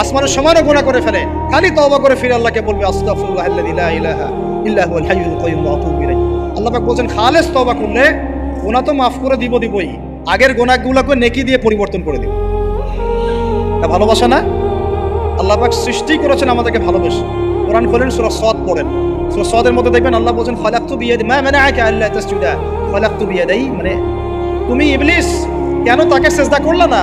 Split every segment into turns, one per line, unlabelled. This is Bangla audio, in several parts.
আসমানের সমানও গোনা করে ফেলে। খালি তওবা করে ফিরে আল্লাহকে বলবে আল্লাহ খালেস করলে গুনাহ তো মাফ করে দিব দিবই। আগের গুনাহগুলোকে নেকি দিয়ে পরিবর্তন করে দিব। তা ভালোবাসা না? আল্লাহ সৃষ্টি করেছেন আমাদেরকে ভালোবেসে। কোরআন খোলেন, সূরা সদ পড়েন। সূরা সদের মধ্যে দেখবেন আল্লাহ বলছেন খালাকতু বিয়াদি মা মানাআকা আল্লা মানে তুমি ইবলিস, কেন তাকে সেজদা করলা না?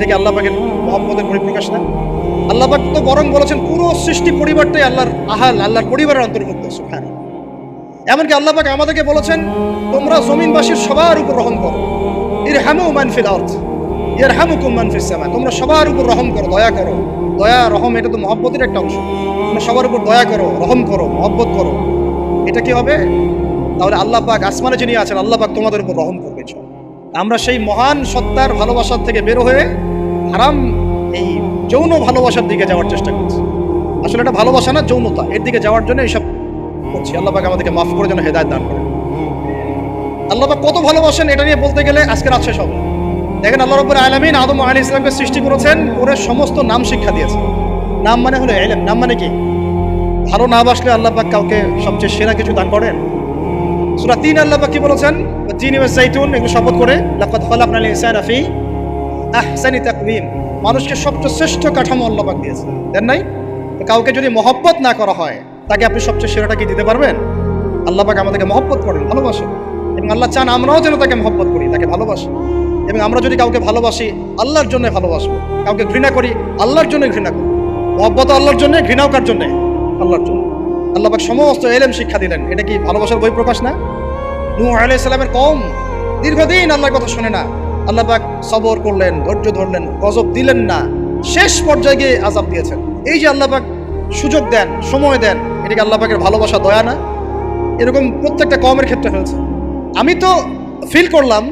এটা কি আল্লাহ পাকের মহব্বতের পরিপ্রকাশ না। আল্লাহ পাক তো বরং বলেছেন, পুরো সৃষ্টি পরিবারটাই আল্লাহর আহাল, আল্লাহর পরিবারের অন্তর্ভুক্ত সুখান এমনকি আল্লাহ পাক আমাদেরকে বলেছেন, তোমরা জমিনবাসীর সবার উপর রহম করো। এর হ্যামু মানফিল আর্থ এর হ্যামুকুম মানফিস সামা। তোমরা সবার উপর রহম করো, দয়া করো। দয়া, রহম এটা তো মহব্বতের একটা অংশ। তোমরা সবার উপর দয়া করো, রহম করো, মহব্বত করো। এটা কি হবে? তাহলে আল্লাহ পাক আসমানে যিনি আছেন, আল্লাহ পাক তোমাদের উপর রহম করবে। আমরা সেই মহান সত্তার ভালোবাসার থেকে বের হয়ে হারাম এই যৌন ভালোবাসার দিকে যাওয়ার চেষ্টা করছে। আসলে এটা ভালোবাসা না, যৌনতা। এর দিকে যাওয়ার জন্য এইসব করছি। আল্লাহ আমাদেরকে মাফ করে যেন হেদায়ত দান করে আল্লাহ কত ভালোবাসেন এটা নিয়ে বলতে গেলে আজকে রাত শেষ হবে। দেখেন আল্লাহ রব্বুল আলমিন আদম আলী ইসলামকে সৃষ্টি করেছেন, ওরে সমস্ত নাম শিক্ষা দিয়েছেন নাম মানে হলো এলেম, নাম মানে কি? ভালো না বাসলে আল্লাহ পাক কাউকে সবচেয়ে সেরা কিছু দান করেন? সূরা তিন আল্লাহ পাক কি বলেছেন? তিন ওয়া জাইতুন এগুলো শপথ করে, লাকাদ খালাকনাল ইনসানা ফি আহসানি তাকওয়িম মানুষকে সবচেয়ে শ্রেষ্ঠ কাঠামো আল্লাহ দিয়েছে। দেন নাই? তো কাউকে যদি মহব্বত না করা হয়, তাকে আপনি সবচেয়ে সেরাটা কি দিতে পারবেন? আল্লাহ পাক আমাদেরকে মহব্বত করেন, ভালোবাসেন। এবং আল্লাহ চান আমরাও যেন তাকে মহব্বত করি, তাকে ভালোবাসি। এবং আমরা যদি কাউকে ভালোবাসি, আল্লাহর জন্য ভালোবাসবো। কাউকে ঘৃণা করি, আল্লাহর জন্য ঘৃণা করি। মহব্বত আল্লাহর জন্য, ঘৃণাও কার জন্য? আল্লাহর জন্য। আল্লাপাক সমস্ত এলেম শিক্ষা দিলেন। এটা কি ভালোবাসার বই প্রকাশ না? নূহ আলাইহিস সালামের কম দীর্ঘদিন আল্লাহর কথা শুনে না। আল্লাহ পাক সবর করলেন, ধৈর্য ধরলেন, গজব দিলেন না। শেষ পর্যায়ে গিয়ে আজাব দিয়েছেন। এই যে আল্লাহ পাক সুযোগ দেন, সময় দেন এটা কি আল্লাহ পাকের ভালোবাসা, দয়া না, এরকম প্রত্যেকটা কমের ক্ষেত্রে হয়েছে। আমি তো ফিল করলাম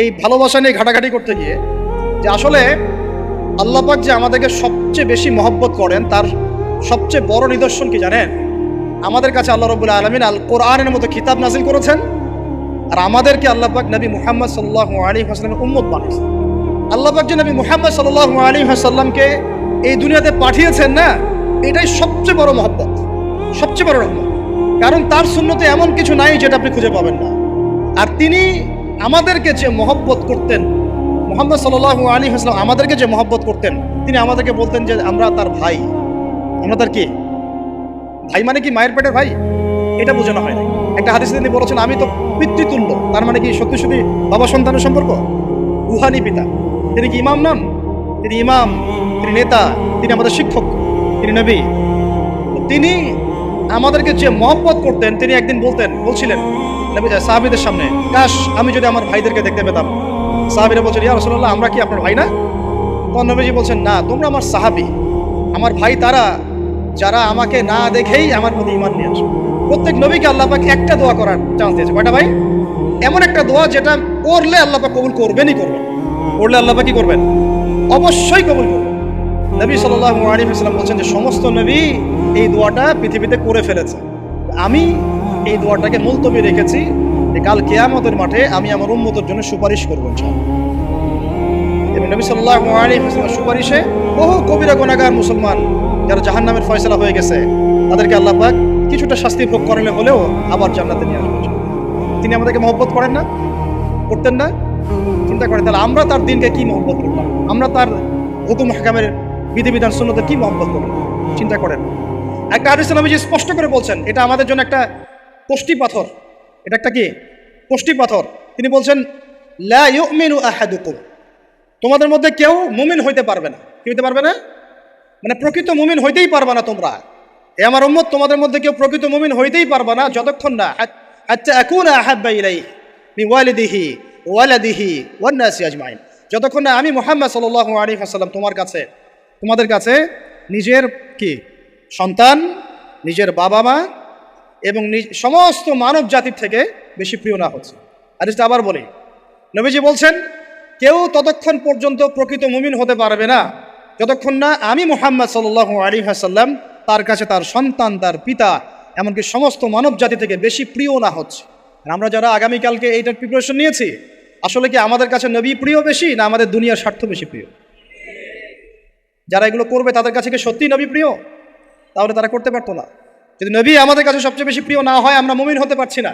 এই ভালোবাসা নিয়ে ঘাটাঘাটি করতে গিয়ে যে আসলে আল্লাহ পাক যে আমাদেরকে সবচেয়ে বেশি মহব্বত করেন, তার সবচেয়ে বড় নিদর্শন কি জানেন? আমাদের কাছে আল্লাহ রবুল্লা আলমিন আল কোরআনের মতো কিতাব নাজিল করেছেন। আর আমাদেরকে আল্লাহ পাক নবী মুহাম্মদ সাল্লাহ আলী হাসলামের উম্মত বানিয়েছেন। আল্লাহ পাক যে নবী মুহাম্মদ সাল্লাহ আলী হাসাল্লামকে এই দুনিয়াতে পাঠিয়েছেন না, এটাই সবচেয়ে বড় মহব্বত, সবচেয়ে বড় রহমত। কারণ তার শূন্যতে এমন কিছু নাই যেটা আপনি খুঁজে পাবেন না। আর তিনি আমাদেরকে যে মহব্বত করতেন, মোহাম্মদ সাল্লাহ আলী হাসলাম আমাদেরকে যে মহব্বত করতেন, তিনি আমাদেরকে বলতেন যে আমরা তার ভাই। আমরা তার কি? ভাই মানে কি মায়ের পেটের ভাই? এটা বোঝানো হয় না একটা হাদিস তিনি বলেছেন, আমি তো পিতৃতুল্য। তার মানে কি সত্যি সত্যি বাবা সন্তানের সম্পর্ক? রুহানি পিতা। তিনি কি ইমাম নন তিনি ইমাম, তিনি নেতা, তিনি আমাদের শিক্ষক, তিনি নবী। তিনি আমাদেরকে যে মহব্বত করতেন, তিনি একদিন বলতেন, বলছিলেন, নবী সাহাবিদের সামনে, কাশ, আমি যদি আমার ভাইদেরকে দেখতে পেতাম। সাহাবিরা বলছেন, ইয়া রসুল্লাহ আমরা কি আপনার ভাই না? তখন নবীজি বলছেন, না, তোমরা আমার সাহাবি। আমার ভাই তারা যারা আমাকে না দেখেই আমার প্রতি ইমান নিয়ে আসে। প্রত্যেক নবীকে আল্লাহ পাক একটা দোয়া করার চান্স দিয়েছে। কয়টা ভাই? এমন একটা দোয়া যেটা করলে আল্লাহ পাক কবুল করবেনই করবেন। করলে আল্লাহ পাক কি করবেন? অবশ্যই কবুল করবেন। নবী সাল্লাল্লাহু আলাইহি ওয়াসাল্লাম বলছেন যে, সমস্ত নবী এই দোয়াটা পৃথিবীতে করে ফেলেছে। আমি এই দোয়াটাকে মুলতবি রেখেছি কাল কেয়ামতের মাঠে আমি আমার উম্মতের জন্য সুপারিশ করব নবী আলাইহি ওয়াসাল্লামের সুপারিশে বহু কবিরা, গুনাহগার, মুসলমান যারা জাহান্নামের ফয়সালা হয়ে গেছে? তাদেরকে আল্লাহ পাক কিছুটা শাস্তি ভোগ করালে হলেও আবার জান্নাতে নিয়ে আসবেন। তিনি আমাদেরকে মহব্বত করেন না, করতেন না। চিন্তা করেন, তাহলে আমরা তার দিনকে কি মহব্বত করলাম? আমরা তার হুকুম হাকামের বিধিবিধান শূন্যতে কি মহব্বত করলাম? চিন্তা করেন। একটা হাদিস নবীজি স্পষ্ট করে বলছেন, এটা আমাদের জন্য একটা কোষ্টি পাথর। এটা একটা কি? কোষ্টি পাথর। তিনি বলছেন, লা ইউমিনু আহাদুকুম। তোমাদের মধ্যে কেউ মুমিন হইতে পারবে না। কি হইতে পারবে না? মানে প্রকৃত মুমিন হইতেই পারবে না তোমরা। এ আমার উম্মত, তোমাদের মধ্যে কেউ প্রকৃত মুমিন হইতেই পারবে না যতক্ষণ না। আচ্ছা এখন আহাব্বা ইলাই মি ওয়ালিদিহি ওয়ালাদিহি ওয়ান্নাসি আজমাইন। যতক্ষণ না আমি মোহাম্মদ সাল্লাল্লাহু আলাইহি ওয়াসাল্লাম তোমার কাছে, তোমাদের কাছে নিজের কি? সন্তান, নিজের বাবা মা এবং সমস্ত মানব জাতির থেকে বেশি প্রিয় না হচ্ছে। আর আবার বলি। নবীজি বলছেন, কেউ ততক্ষণ পর্যন্ত প্রকৃত মুমিন হতে পারবে না। যতক্ষণ না আমি মোহাম্মদ সাল্লাহ আলী হাসাল্লাম তার কাছে তার সন্তান, তার পিতা, এমনকি সমস্ত মানব জাতি থেকে বেশি প্রিয় না হচ্ছে। আমরা যারা আগামীকালকে এইটার প্রিপারেশন নিয়েছি, আসলে কি আমাদের কাছে নবী প্রিয় বেশি না আমাদের দুনিয়ার স্বার্থ বেশি প্রিয়? যারা এগুলো করবে তাদের কাছে কি সত্যিই নবী প্রিয়? তাহলে তারা করতে পারতো না। যদি নবী আমাদের কাছে সবচেয়ে বেশি প্রিয় না হয়, আমরা মুমিন হতে পারছি না।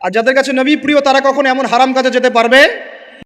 আর যাদের কাছে নবী প্রিয়, তারা কখন এমন হারাম কাজে যেতে পারবে